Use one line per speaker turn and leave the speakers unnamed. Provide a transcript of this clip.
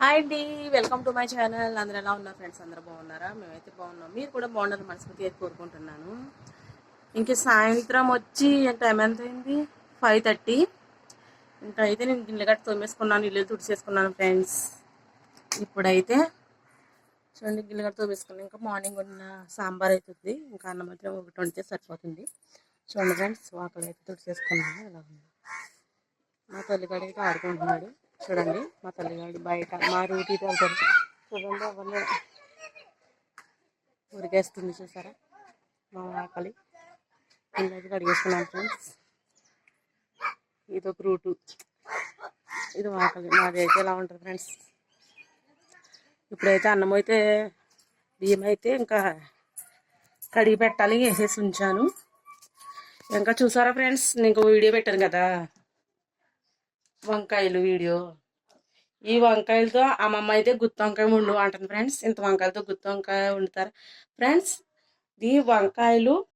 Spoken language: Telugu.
హాయ్ అండి వెల్కమ్ టు మై ఛానల్. అందరూ ఎలా ఉన్నారు ఫ్రెండ్స్? అందరూ బాగున్నారా? మేమైతే బాగున్నాం. మీరు కూడా బాగున్నారు మనస్ఫూర్తిగా కోరుకుంటున్నాను. ఇంక సాయంత్రం వచ్చి టైం ఎంత అయింది? ఫైవ్ థర్టీ ఇంకా అయితే నేను గిన్నె గట్టి తోమేసుకున్నాను ఇల్లు తుడిచేసుకున్నాను ఫ్రెండ్స్ ఇప్పుడైతే చూడండి గిన్నె గట్టి తోమేసుకున్నాను. ఇంకా మార్నింగ్ ఉన్న సాంబార్ అవుతుంది ఇంకా అన్నం మాత్రం ఒకటి వండితే సరిపోతుంది. చూడండి ఫ్రెండ్స్ వాకలు అయితే తుడిచేసుకున్నాను ఎలా ఉంది? మా తల్లిగాడు అయితే ఆడుకుంటున్నాడు. చూడండి మా తల్లిగాడు బయట మా రూటీ వెళ్తారు చూడండి అవన్నీ. ఉరికేస్తుంది చూసారా? మా ఆకలి. ఇల్లైతే కడిగేసుకున్నాను ఫ్రెండ్స్. ఇది ఒక రూటు. ఇది ఆకలి. మాది అయితే ఎలా ఉంటుంది ఫ్రెండ్స్? ఇప్పుడైతే అన్నం అయితే బియ్యం అయితే ఇంకా కడిగి పెట్టాలి వేసేసి ఉంచాను. ఇంకా చూసారా ఫ్రెండ్స్? నీకు వీడియో పెట్టాను కదా. వంకాయలు వీడియో. ఈ వంకాయలతో అమ్మమ్మ అయితే గుత్తి వంకాయ వండు అంటుంది ఫ్రెండ్స్. ఇంత వంకాయలతో గుత్తి వంకాయ వండుతారు. ఫ్రెండ్స్ ఈ వంకాయలు